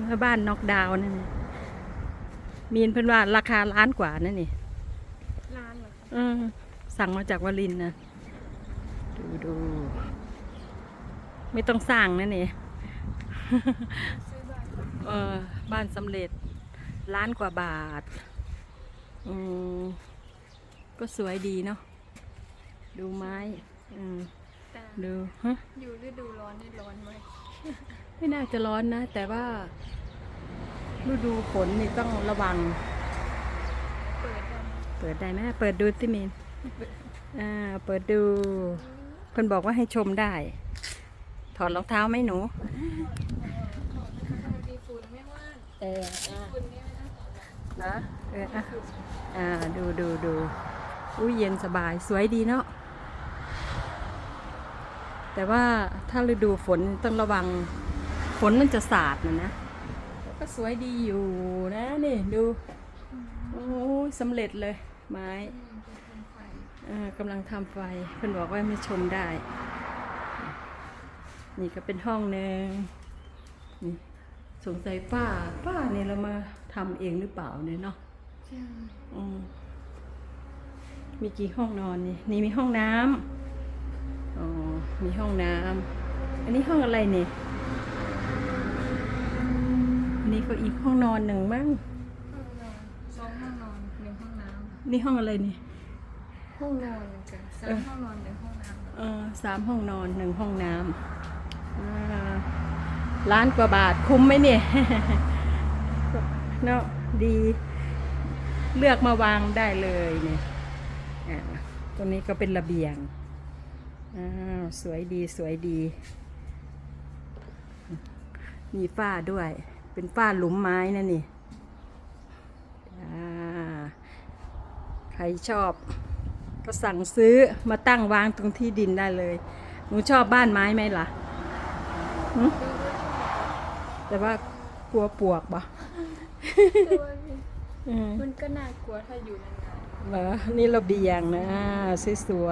เมื่อบ้านน็อกดาวน์นั่นนี่มีนเพิ่นว่าราคาล้านกว่านั่นนี่ร้านเหรอคะเออสั่งมาจากวลินทร์นะดูดูไม่ต้องสร้างนั่นนี่ซื้อบ้านเออบ้านสำเร็จล้านกว่าบาทอืมก็สวยดีเนาะดูไม้อืมแต่ดูฮะอยู่ฤดูร้อนนี่ร้อนไหม ไม่น่าจะร้อนนะ แต่ว่าฤดูฝนนี่ต้องระวังเปิดได้ไหมเปิดได้ไหมเปิดดูสิมีนอ่า เปิดดูเพิ่นบอกว่าให้ชมได้ ถอดรองเท้าไหมหนูดีฝุ่นไม่ว่านเอออะฝุ่นนี่ไม่ต้องต่อแล้วนะเอออะอ่า ดูดูดูอุ้ยเย็นสบายสวยดีเนาะ แต่ว่าถ้าฤดูฝนต้องระวังฝนมันจะสาดนะนะแต่ก็สวยดีอยู่นะนี่ดูโอ้ยสำเร็จเลยไม้อืมเป็นคนไฟอ่ากำลังทำไฟเพิ่นบอกว่าไม่ชมได้ นี่ก็เป็นห้องหนึ่งนี่สงสัยป้า ป้าเนี่ยเรามาทำเองหรือเปล่าเนี่ยเนาะใช่อืมมีกี่ห้องนอนนี่นี่มีห้องน้ำอ๋อ มีห้องน้ำอันนี้ห้องอะไรเนี่ยอันนี้ก็อีกห้องนอนหนึ่งมั้งห้องนอนสองห้องนอนหนึ่งห้องน้นี่ห้องอะไรนี่ำห้องนอนเหมือนกันสามห้องนอนหนึ่งห้องน้ำเออสามห้องนอนหนึ่งห้องน้ำอ่าล้านกว่าบาทคุ้มไหมเนี่ยเนาะดี เลือกมาวางได้เลยเนี่ยอ่าตรงนี้ก็เป็นระเบียง อ้าวสวยดีสวยดี มีฝ้าด้วย เป็นฝ้าหลุมไม้นะนี่อ่าใครชอบ ก็สั่งซื้อมาตั้งวางตรงที่ดินได้เลย หนูชอบบ้านไม้ไหมล่ะหึแต่ว่ากลัวปวกบ่แต่ว่าอืมมันก็น่ากลัวถ้าอยู่นานเหรอนี่ระเบียงนะสวยๆ